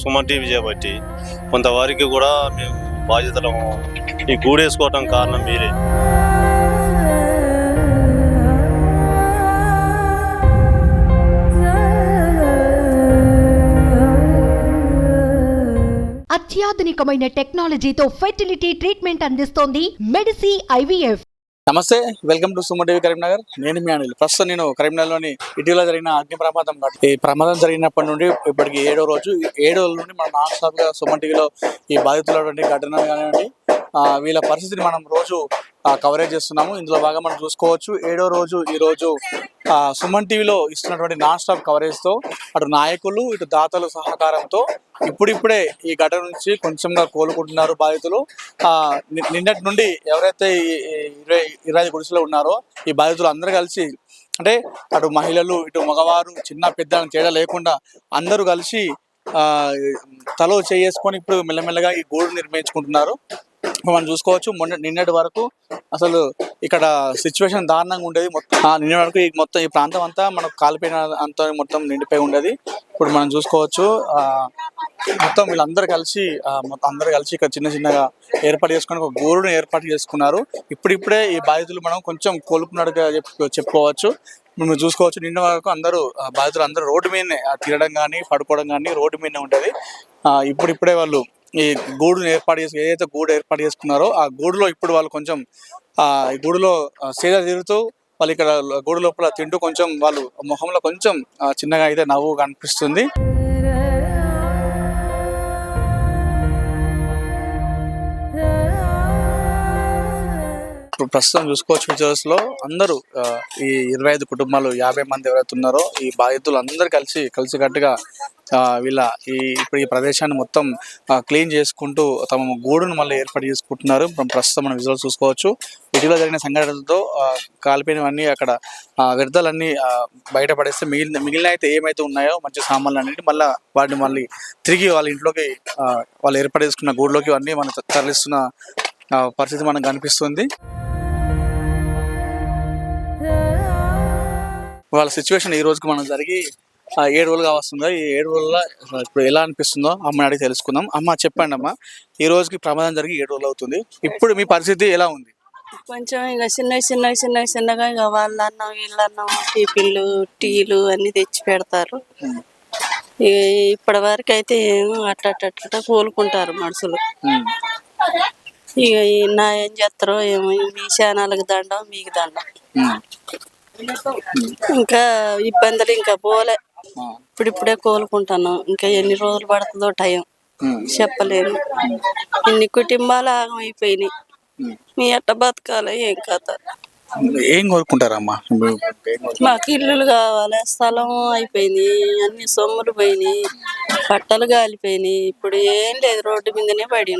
Suman TV చేయబట్టి కొంతవరకు కూడా మేము బాధ్యతలు ఈ గూడేసుకోవటం కారణం మీరే. అత్యాధునికమైన టెక్నాలజీతో ఫెర్టిలిటీ ట్రీట్మెంట్ అందిస్తోంది మెడిసి ఐవీఎఫ్. నమస్తే welcome to Suman TV Karimnagar. నేను మీ అనిల్. ప్రస్తుతం నేను కరీంనగర్లోని ఇటీవల జరిగిన అగ్ని ప్రమాదం ఈ ప్రమాదం జరిగినప్పటి నుండి ఇప్పటికి ఏడో రోజు ఏడో రోజు నుండి మన నాన్ స్టాప్గా సుమన్ టీవీలో ఈ బాధితులైనటువంటి ఘటన కానివ్వండి వీళ్ళ పరిస్థితిని మనం రోజు కవరేజ్ చేస్తున్నాము. ఇందులో బాగా మనం చూసుకోవచ్చు. ఏడో రోజు ఈ రోజు ఆ, సుమన్ టీవీలో ఇస్తున్నటువంటి నాన్ స్టాప్ కవరేజ్తో అటు నాయకులు ఇటు దాతలు సహకారంతో ఇప్పుడిప్పుడే ఈ ఘటన నుంచి కొంచెంగా కోలుకుంటున్నారు బాధితులు. ఆ నిన్నటి నుండి ఎవరైతే ఇరవై ఇరవై గుడిసెలో ఉన్నారో ఈ బాధితులు అందరూ కలిసి అంటే అటు మహిళలు ఇటు మగవారు చిన్న పెద్ద అని తేడా లేకుండా అందరూ కలిసి ఆ తలో చేసుకొని ఇప్పుడు మెల్లమెల్లగా ఈ గూడు నిర్మించుకుంటున్నారు. మనం చూసుకోవచ్చు. మొన్న నిన్నటి వరకు అసలు ఇక్కడ సిచ్యువేషన్ దారుణంగా ఉండేది. మొత్తం నిన్న వరకు ఈ మొత్తం ఈ ప్రాంతం అంతా మనకు కాలిపోయిన అంతా మొత్తం నిండిపోయి ఉండేది. ఇప్పుడు మనం చూసుకోవచ్చు ఆ మొత్తం వీళ్ళందరూ కలిసి అందరూ కలిసి ఇక్కడ చిన్న చిన్నగా ఏర్పాటు చేసుకొని ఒక గోరును ఏర్పాటు చేసుకున్నారు. ఇప్పుడిప్పుడే ఈ బాధితులు మనం కొంచెం కోలుకున్నట్టుగా చెప్పుకోవచ్చు. మేము చూసుకోవచ్చు నిన్న వరకు అందరూ బాధితులు అందరూ రోడ్డు మీదనే తినడం కానీ పడుకోవడం కానీ రోడ్డు మీదనే ఉంటుంది ఇప్పుడిప్పుడే వాళ్ళు ఈ గూడును ఏర్పాటు చేసి ఏదైతే గూడు ఏర్పాటు చేసుకున్నారో ఆ గూడులో ఇప్పుడు వాళ్ళు కొంచెం ఆ ఈ గూడులో సేద తీరుతూ వాళ్ళు ఇక్కడ గూడు లోపల తింటూ కొంచెం వాళ్ళు ముఖంలో కొంచెం చిన్నగా అయితే నవ్వు కనిపిస్తుంది. ఇప్పుడు ప్రస్తుతం చూసుకోవచ్చు ఫీచర్స్లో అందరూ ఈ ఇరవై ఐదు కుటుంబాలు యాభై మంది ఎవరైతే ఉన్నారో ఈ బాధితులు అందరు కలిసి కలిసికట్టుగా వీళ్ళ ఈ ఇప్పుడు ఈ ప్రదేశాన్ని మొత్తం క్లీన్ చేసుకుంటూ తమ గూడును మళ్ళీ ఏర్పాటు చేసుకుంటున్నారు. మనం ప్రస్తుతం మనం విజువల్ చూసుకోవచ్చు. ఇటీవల జరిగిన సంఘటనలతో కాలిపోయినవన్నీ అక్కడ వ్యర్థాలన్నీ బయటపడేస్తే మిగిలిన మిగిలిన అయితే ఏమైతే ఉన్నాయో మంచి సామాన్లు అన్నిటి మళ్ళీ వాటిని మళ్ళీ తిరిగి వాళ్ళ ఇంట్లోకి వాళ్ళు ఏర్పాటు చేసుకున్న గూడులోకి అన్నీ మనం తరలిస్తున్న పరిస్థితి మనకు కనిపిస్తుంది. వాళ్ళ సిచ్యువేషన్ ఈ రోజుకి మనం జరిగి ఏడు రోజులుగా వస్తుందో? ఈ ఏడు రోజుల ఇప్పుడు ఎలా అనిపిస్తుందో అమ్మని అడిగి తెలుసుకుందాం. అమ్మ చెప్పండి అమ్మ. ఈ రోజుకి ప్రమాదం జరిగి ఏడు రోజులు అవుతుంది. ఇప్పుడు మీ పరిస్థితి ఎలా ఉంది? కొంచెం ఇక చిన్న చిన్న చిన్న చిన్నగా ఇక వాళ్ళ అన్నం వీళ్ళన్నం టిఫిన్లు టీలు అన్ని తెచ్చి పెడతారు. ఇప్పటి వరకు అయితే ఏమో అట్ట కోలుకుంటారు మనుషులు. ఇక నా ఏం చేస్తారో ఏమో మీ శానాలకు దండం మీకు దండం. ఇంకా ఇబ్బందులు ఇంకా పోలే ఆ. ఇప్పుడిప్పుడే కోలుకుంటాను ఇంకా ఎన్ని రోజులు పడుతుందో టైం. చెప్పలేను ఇన్ని కుటుంబాలు ఆగమైపోయినాయి. మీ ఎట్ట బతకాలి ఏం కథ ఏం కోరుకుంటారమ్మా ఇప్పుడు? మాకు ఇల్లులు కావాలి స్థలం అయిపోయింది అన్ని సొమ్ములు పోయినాయి బట్టలు కాలిపోయినాయి ఇప్పుడు ఏం లేదు రోడ్డు మీదనే పడి.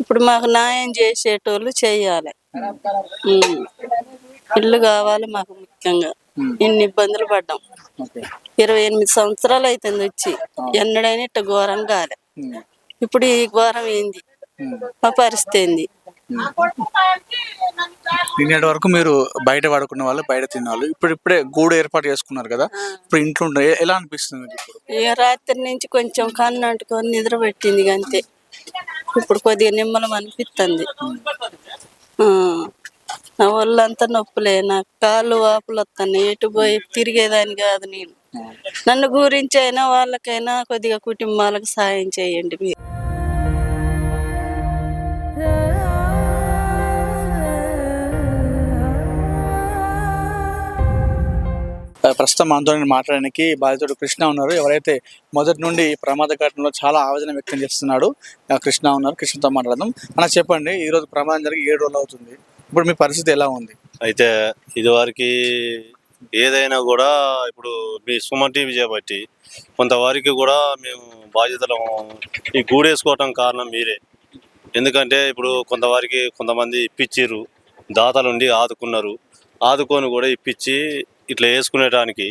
ఇప్పుడు మాకు న్యాయం చేసేటోళ్ళు చెయ్యాలి ఉమ్. ఇల్లు కావాలి మాకు ముఖ్యంగా. ఇన్ని ఇబ్బందులు పడ్డాం. ఇరవై ఎనిమిది సంవత్సరాలు అవుతుంది వచ్చి. ఎన్నడైనా ఇట్ట ఘోరం కాలే. ఇప్పుడు ఈ ఘోరం ఏంది? మా పరిస్థితి ఏంది? నిన్నటి వరకు మీరు బయట పడుకున్న వాళ్ళు బయట తిన్న వాళ్ళు ఇప్పుడు ఇప్పుడే గూడు ఏర్పాటు చేసుకున్నారు కదా. ఇప్పుడు ఇంట్లో ఎలా అనిపిస్తుంది రాత్రి నుంచి కొంచెం కన్ను అంటుకొని నిద్ర పెట్టింది అంతే ఇప్పుడు కొద్దిగా నిమ్మలం అనిపిస్తుంది నా ఒళ్ళంతా నొప్పులే నా కాళ్ళు వాపులు వస్తున్నాయి ఎటు పోయి తిరిగేదాన్ని కాదు నేను. నన్ను గురించి అయినా వాళ్ళకైనా కొద్దిగా కుటుంబాలకు సాయం చేయండి మీరు. ప్రస్తుతం మనతో మాట్లాడడానికి బాధితుడు కృష్ణ ఉన్నారు. ఎవరైతే మొదటి నుండి ఈ ప్రమాద ఘటనలో చాలా ఆవేదన వ్యక్తం చేస్తున్నాడు కృష్ణ ఉన్నారు. కృష్ణతో మాట్లాడదాం. అన్న చెప్పండి. ఈ రోజు ప్రమాదం జరిగి ఏడు రోజులు అవుతుంది. ఇప్పుడు మీ పరిస్థితి ఎలా ఉంది? అయితే ఇదివరకు ఏదైనా కూడా ఇప్పుడు మీ సుమన్ టీవీ చేపట్టి కొంతవారికి కూడా మేము బాధ్యతలు ఈ గూడేసుకోవటం కారణం మీరే. ఎందుకంటే ఇప్పుడు కొంతవారికి కొంతమంది ఇప్పించిర్రు దాతలుండి ఆదుకున్నారు. ఆదుకొని కూడా ఇప్పించి ఇట్లా వేసుకునేటానికి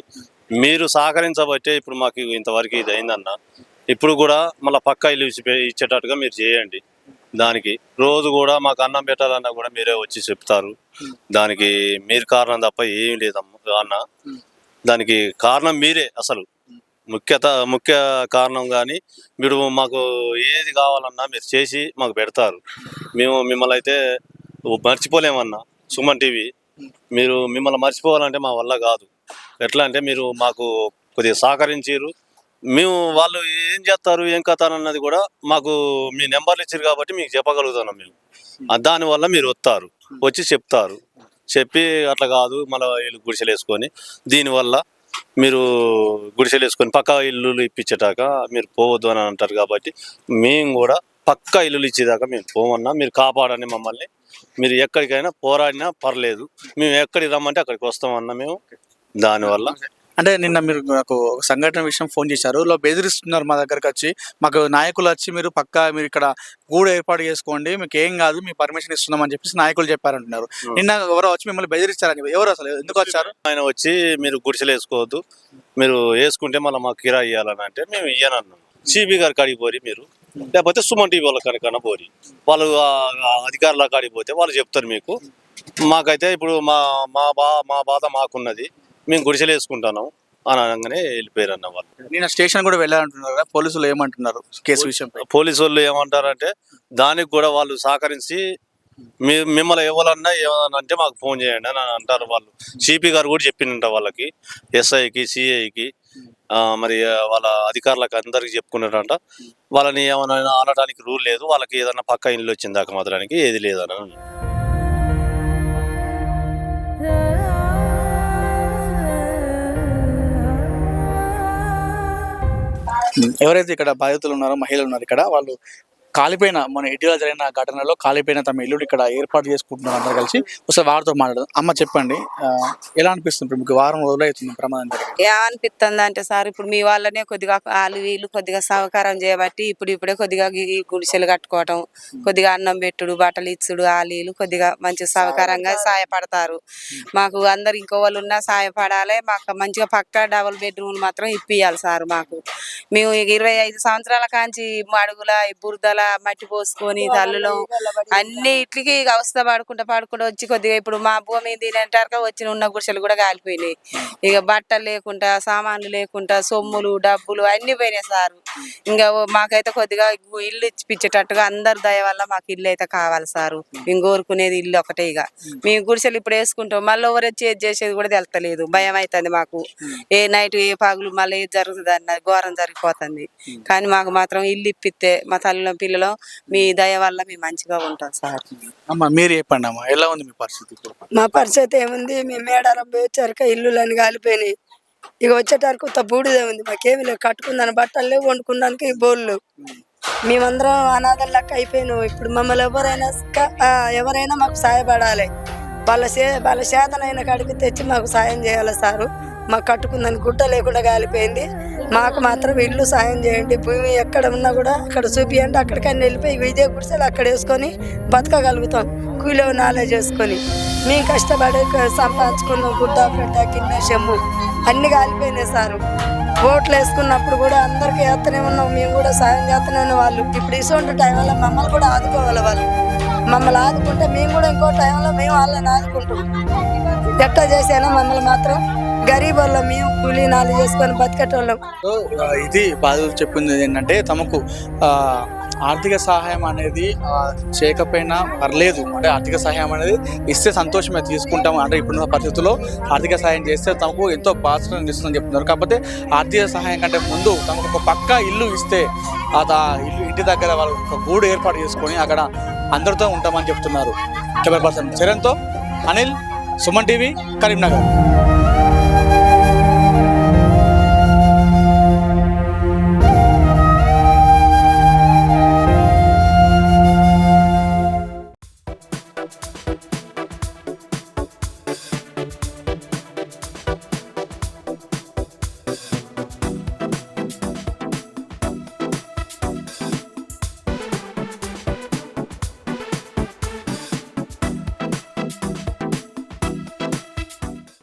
మీరు సహకరించబట్టే ఇప్పుడు మాకు ఇంతవరకు ఇది అయిందన్న. ఇప్పుడు కూడా మళ్ళీ పక్క ఇల్లు ఇచ్చేటట్టుగా మీరు చేయండి. దానికి రోజు కూడా మాకు అన్నం పెట్టాలన్నా కూడా మీరే వచ్చి చెప్తారు. దానికి మీరు కారణం తప్ప ఏం లేదమ్మ అన్న. దానికి కారణం మీరే అసలు. ముఖ్యత ముఖ్య కారణం కానీ మీరు మాకు ఏది కావాలన్నా మీరు చేసి మాకు పెడతారు. మేము మిమ్మల్ని అయితే మర్చిపోలేమన్నా. సుమన్ టీవీ. మీరు మిమ్మల్ని మర్చిపోవాలంటే మా వల్ల కాదు. ఎట్లా అంటే మీరు మాకు కొద్దిగా సహకరించారు మేము వాళ్ళు ఏం చేస్తారు ఏం కథ అన్నది కూడా మాకు మీ నెంబర్లు ఇచ్చారు కాబట్టి మీకు చెప్పగలుగుతున్నాం మేము. దానివల్ల మీరు వస్తారు వచ్చి చెప్తారు. చెప్పి అట్లా కాదు మళ్ళీ వీళ్ళు గుడిసెలు వేసుకొని దీనివల్ల మీరు గుడిసెలు వేసుకొని పక్కా ఇల్లులు ఇప్పించేటాక మీరు పోవద్దు అని అంటారు కాబట్టి మేము కూడా పక్కా ఇల్లులు ఇచ్చేదాకా మేము పోమన్నా మీరు కాపాడండి మమ్మల్ని. మీరు ఎక్కడికైనా పోరాడినా పర్లేదు. మేము ఎక్కడికి రమ్మంటే అక్కడికి వస్తామన్నా మేము. దానివల్ల అంటే నిన్న మీరు నాకు సంఘటన విషయం ఫోన్ చేశారు. లో బెదిరిస్తున్నారు మా దగ్గరకు వచ్చి. మాకు నాయకులు వచ్చి మీరు పక్కా మీరు ఇక్కడ గూడు ఏర్పాటు చేసుకోండి. మీకు ఏం కాదు మీ పర్మిషన్ ఇస్తున్నాం అని చెప్పేసి నాయకులు చెప్పారంటున్నారు. నిన్న ఎవరో వచ్చి మిమ్మల్ని బెదిరిస్తారని చెప్పి. ఎవరు అసలు? ఎందుకు వచ్చారు? ఆయన వచ్చి మీరు గుడిసెలు వేసుకోవద్దు. మీరు వేసుకుంటే మళ్ళీ మాకు కిరాయి ఇవ్వాలని అంటే మేము ఇయ్యనన్నాం. సిబి గారి కాడికి పోరి మీరు. లేకపోతే సుమన్ టీవీ వాళ్ళ కాడికన్నా పోరి. వాళ్ళు ఆ ఆ అధికారుల కాడికి పోతే వాళ్ళు చెప్తారు మీకు. మాకైతే ఇప్పుడు మా మా బా మా బాధ మాకున్నది. మేము గుడిసెలు వేసుకుంటున్నాం అని అనగానే వెళ్ళిపోయారు అన్న వాళ్ళు నిన్న స్టేషన్ కూడా వెళ్ళాలంటున్నారు కదా పోలీసులు ఏమంటున్నారు కేసు విషయంపై? పోలీసు వాళ్ళు ఏమంటారంటే దానికి కూడా వాళ్ళు సహకరించి మీ మిమ్మల్ని ఎవరన్నా ఏమన్నా అంటే మాకు ఫోన్ చేయండి అని అంటారు వాళ్ళు. సిపి గారు కూడా చెప్పిందంట వాళ్ళకి ఎస్ఐకి సిఐకి మరి వాళ్ళ అధికారులకు అందరికి చెప్పుకున్నారంట. వాళ్ళని ఏమైనా ఆడటానికి రూల్ లేదు వాళ్ళకి ఏదన్నా పక్క ఇల్లు వచ్చింది దాకా మాత్రానికి ఏది లేదని ఎవరైతే ఇక్కడ బాధితులు ఉన్నారో మహిళలు ఉన్నారు ఇక్కడ వాళ్ళు కాలిపోయిన మన ఇటీవల జరిగిన ఘటనలో కాలిపోయిన తమ ఇల్లు ఇక్కడ ఏర్పాటు చేసుకుంటున్నారు అందరు కలిసి. ఒకసారి వారితో మాట్లాడదాం. అమ్మ చెప్పండి. ఎలా అనిపిస్తుంది ఇప్పుడు మీకు వారం రోజులైతుంది ప్రమాదం జరిగి? ఏమనిపిస్తుంది అంటే సార్ ఇప్పుడు మీ వాళ్ళనే కొద్దిగా వాళ్ళు వీళ్ళు కొద్దిగా సహకారం చేయబట్టి ఇప్పుడు ఇప్పుడే కొద్దిగా గుడిసెలు కట్టుకోవటం కొద్దిగా అన్నం పెట్టుడు బట్టలు ఇచ్చుడు వాళ్ళు వీళ్ళు కొద్దిగా మంచి సహకారంగా సాయపడతారు మాకు అందరు ఇంకో వాళ్ళు ఉన్నా సాయపడాలి మాకు మంచిగా పక్క డబుల్ బెడ్రూమ్ మాత్రం ఇప్పియాలి సార్ మాకు. మేము ఇరవై ఐదు సంవత్సరాల కాంచి మడుగుల ఈ బురదల మట్టి పోసుకొని తల్లులో అన్ని ఇట్లకి అవస్థ పడుకుంటా పడుకుంటా వచ్చి కొద్దిగా ఇప్పుడు మా భూమి తినేటాక వచ్చిన ఉన్న గుడిసెలు కూడా కాలిపోయినాయి. ఇక బట్టలు లేకుండా సామాన్లు లేకుండా సొమ్ములు డబ్బులు అన్ని పోయినాయి సార్. ఇంకా మాకైతే కొద్దిగా ఇల్లు ఇచ్చిపించేటట్టుగా అందరి దయ వల్ల మాకు ఇల్లు అయితే కావాలి సార్. మేము కోరుకునేది ఇల్లు ఒకటే ఇక. మేము గుడిసెలు ఇప్పుడు వేసుకుంటాం మళ్ళీ ఎవరు ఏది చేసేది కూడా తెలుస్తలేదు భయం అవుతుంది మాకు. ఏ నైట్ ఏ పగులు మళ్ళీ ఏది జరుగుతుంది అన్న ఘోరం జరిగిపోతుంది. కానీ మాకు మాత్రం ఇల్లు ఇప్పిస్తే మా తల్లిలో పిల్లలు మీ దయ వల్ల మేము మంచిగా ఉంటాం సార్. అమ్మ మీరు చెప్పండి అమ్మ ఎలా ఉంది మీ పరిస్థితి మా పరిస్థితి ఏముంది? మేము మేడారం పోయి వచ్చాక ఇల్లులన్నీ కాలిపోయినాయి. ఇక వచ్చేటరకు కొత్త బూడిదే ఉంది. మాకేమి లేవు. కట్టుకుందాని బట్టలు లేవు వండుకున్నానికి బోళ్ళు. మేమందరం అనాథల లెక్క అయిపోయినాం. ఇప్పుడు మమ్మల్ని ఎవరైనా ఎవరైనా మాకు సాయపడాలి వాళ్ళ చే వాళ్ళ చేతనైన కాడికి తెచ్చి మాకు సాయం చేయాలి సారు. మాకు కట్టుకుందని గుడ్డ లేకుండా కాలిపోయింది మాకు మాత్రం ఇల్లు సాయం చేయండి. భూమి ఎక్కడ ఉన్నా కూడా అక్కడ చూపియండి. అక్కడికైనా వెళ్ళిపోయి విజయ గుడిసెలు అక్కడ వేసుకొని బతకగలుగుతాం. కూలో నాలెడ్జ్ చేసుకొని. మేము కష్టపడి సంపాదించుకున్నాం సంపాదించుకున్న గుడ్డ పెట్ట కింద చెమ్ము అన్ని కాలిపోయినాయి సారు. ఓట్లు వేసుకున్నప్పుడు కూడా అందరికీ వేస్తూనే ఉన్నాం. మేము కూడా సాయం చేస్తూనే ఉన్నాం వాళ్ళు. ఇప్పుడు ఇటువంటి టైంలో మమ్మల్ని కూడా ఆదుకోవాలి వాళ్ళు. మమ్మల్ని ఆదుకుంటే మేము కూడా ఇంకో టైంలో మేము వాళ్ళని ఆదుకుంటాం. ఎట్లా చేసానో మమ్మల్ని మాత్రం గరీబ్ వాళ్ళం మేము కూలీ నాలు చేసుకొని బతికేటోళ్ళం. ఇది బాధితులు చెప్పింది ఏంటంటే తమకు ఆర్థిక సహాయం అనేది చేయకపోయినా పర్లేదు. అంటే ఆర్థిక సహాయం అనేది ఇస్తే సంతోషమే తీసుకుంటాం అంటే ఇప్పుడున్న పరిస్థితుల్లో ఆర్థిక సహాయం చేస్తే తమకు ఎంతో బాధ్యత ఇస్తుందని చెప్తున్నారు. కాకపోతే ఆర్థిక సహాయం కంటే ముందు తమకు ఒక పక్క ఇల్లు ఇస్తే ఆ ఇల్లు ఇంటి దగ్గర వాళ్ళు ఒక గూడు ఏర్పాటు చేసుకొని అక్కడ అందరితో ఉంటామని చెప్తున్నారు. కెమెరా పర్సన్ చరణ్తో అనిల్ సుమన్ టీవీ కరీంనగర్.